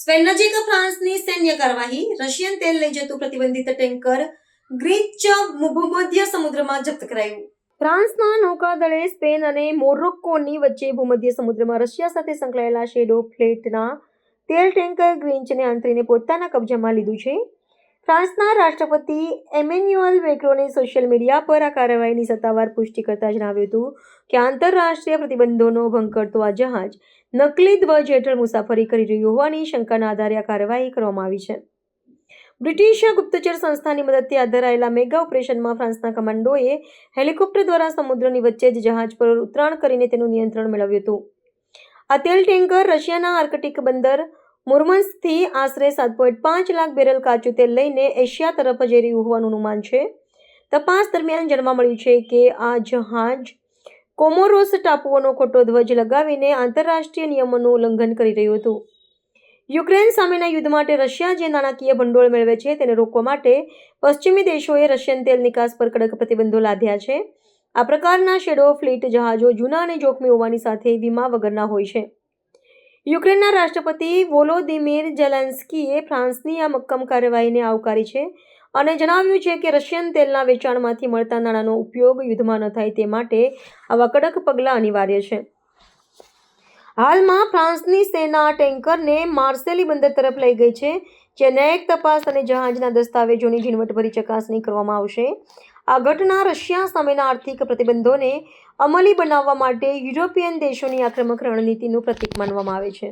Spain નજીક ફ્રાન્સની સૈન્ય કાર્યવાહી, રશિયન તેલ લઈ જતું પ્રતિબંધિત ટેન્કર, ગ્રીચ ભૂમધ્ય સમુદ્રમાં જપ્ત કરાયું. ફ્રાન્સના નૌકાદળે સ્પેન અને મોરોક્કોની વચ્ચે ભૂમધ્ય સમુદ્રમાં રશિયા સાથે સંકળાયેલા શેડો ફ્લેટના તેલ ટેન્કર ગ્રીન્ચને આંતરીને પોતાના કબજામાં લીધું છે. ફ્રાન્સના રાષ્ટ્રપતિ એમેન્યુઅલ મેક્રોને સોશિયલ મીડિયા પર આ કાર્યવાહીની સત્તાવાર પુષ્ટિ કરતા જણાવ્યું હતું કે આંતરરાષ્ટ્રીય પ્રતિબંધોનો ભંગ કરતો આ જહાજ નકલી ધ્વજ હેઠળ મુસાફરી કરી રહ્યું હોવાની શંકાના આધારે આ કાર્યવાહી કરવામાં આવી છે. બ્રિટિશ ગુપ્તચર સંસ્થાની મદદથી હાથ ધરાયેલા મેગા ઓપરેશનમાં ફ્રાન્સના કમાન્ડોએ હેલિકોપ્ટર દ્વારા સમુદ્રની વચ્ચે જ જહાજ પર ઉતરાણ કરીને તેનું નિયંત્રણ મેળવ્યું હતું. આ તેલ ટેન્કર રશિયાના આર્કટિક બંદર મુર્મન્સથી આશરે સાત પોઈન્ટ પાંચ લાખ બેરલ કાચું તેલ લઈને એશિયા તરફ જઈ રહ્યું હોવાનું અનુમાન છે. તપાસ દરમિયાન જાણવા મળ્યું છે કે આ જહાજ કોમોરોસ ટાપુઓનો ખોટો ધ્વજ લગાવીને આંતરરાષ્ટ્રીય નિયમોનું ઉલ્લંઘન કરી રહ્યું હતું. યુક્રેન સામેના યુદ્ધ માટે રશિયા જે નાણાકીય ભંડોળ મેળવે છે તેને રોકવા માટે પશ્ચિમી દેશોએ રશિયન તેલ નિકાસ પર કડક પ્રતિબંધો લાદ્યા છે. આ પ્રકારના શેડો ફ્લીટ જહાજો જૂના અને જોખમી હોવાની સાથે વીમા વગરના હોય છે. યુક્રેનના રાષ્ટ્રપતિ વોલોદિમીર જેલેન્સ્કીએ ફ્રાન્સની આ મક્કમ કાર્યવાહીને આવકારી છે અને જણાવ્યું છે કે રશિયન તેલના વેચાણમાંથી મળતા નાણાંનો ઉપયોગ યુદ્ધમાં ન થાય તે માટે આવા કડક પગલાં અનિવાર્ય છે. હાલમાં ફ્રાન્સની સેના ટેન્કરને માર્સેલી બંદર તરફ લઈ ગઈ છે, જે ન્યાયિક તપાસ અને જહાજના દસ્તાવેજોની ઝીણવટભરી ચકાસણી કરવામાં આવશે. આ ઘટના રશિયા સામેના આર્થિક પ્રતિબંધોને અમલી બનાવવા માટે યુરોપિયન દેશોની આક્રમક રણનીતિનું પ્રતીક માનવામાં આવે છે.